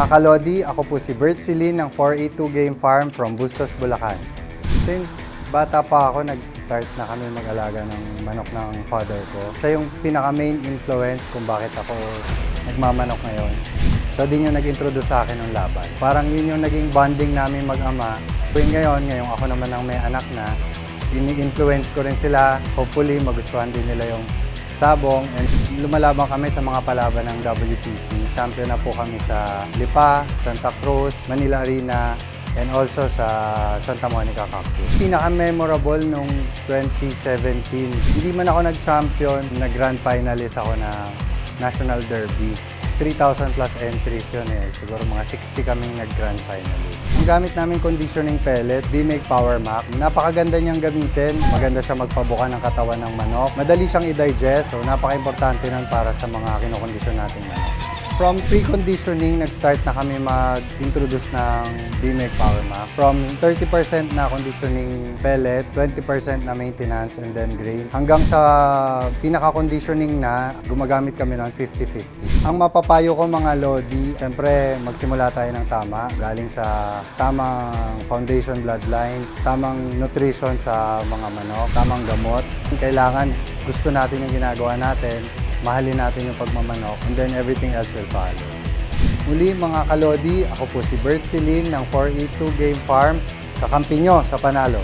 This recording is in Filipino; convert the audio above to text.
Mga kalodi, ako po si Bert Silin ng 482 Game Farm from Bustos, Bulacan. Since bata pa ako, nag-start na kami mag-alaga ng manok ng father ko. Siya yung pinaka-main influence kung bakit ako nagmamanok ngayon. Siya din yung nag-introduce sa akin ng laban. Parang yun yung naging bonding namin mag-ama. Tuwing ngayon, ngayong ako naman ang may anak na, ini-influence ko rin sila. Hopefully, magustuhan din nila yung sabong and lumalaban kami sa mga palaban ng WPC. Champion na po kami sa Lipa, Santa Cruz, Manila Arena, and also sa Santa Monica Cactus. Pinaka-memorable nung 2017, hindi man ako nag-champion, nag-grand finalist ako na National Derby. 3,000 plus entries yun eh. Siguro mga 60 kaming nag-grand finalist. Ang gamit namin conditioning pellets, B-Make Power Mac. Napakaganda niyang gamitin. Maganda siya magpabuka ng katawan ng manok. Madali siyang i-digest. So napaka-importante nun para sa mga kinokondisyon nating manok. From pre-conditioning, nag-start na kami mag-introduce ng Power Mac. From 30% na conditioning pellet, 20% na maintenance and then grain. Hanggang sa pinaka-conditioning na, gumagamit kami ng 50-50. Ang mapapayo ko mga Lodi, syempre magsimula tayo ng tama. Galing sa tamang foundation bloodlines, tamang nutrition sa mga manok, tamang gamot. Kailangan gusto natin yung ginagawa natin, mahalin natin yung pagmamanok, and then everything else will follow. Muli mga kalodi, ako po si Bert Silin ng 482 Game Farm. Kakampi nyo sa panalo.